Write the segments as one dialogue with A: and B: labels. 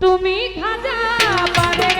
A: তুমি খাজা পারে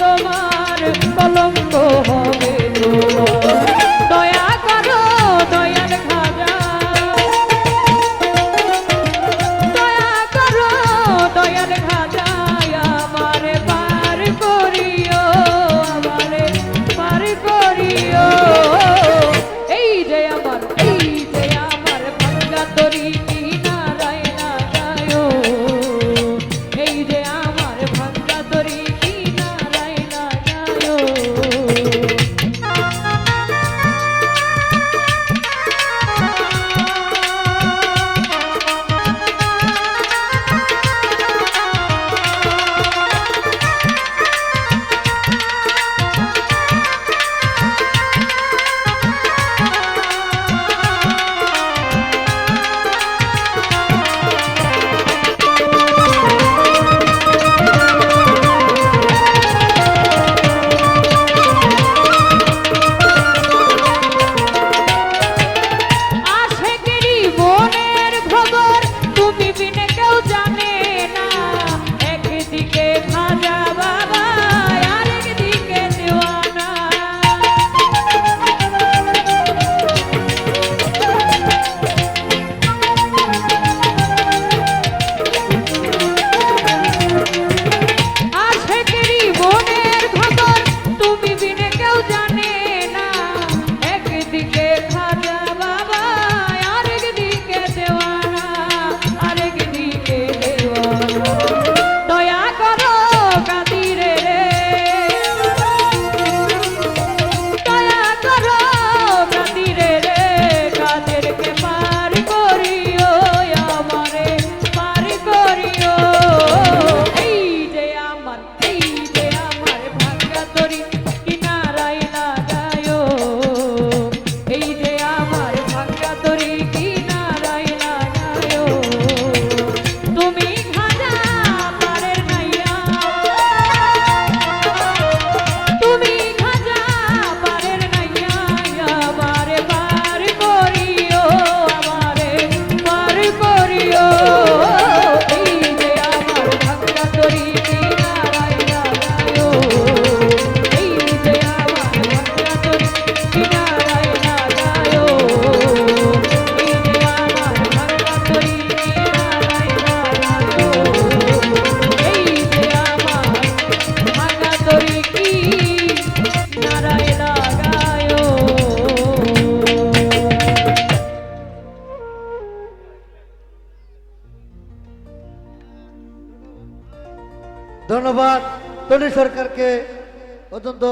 A: তোমার কলম
B: ধন্যবাদ টনি সরকারকে অত্যন্ত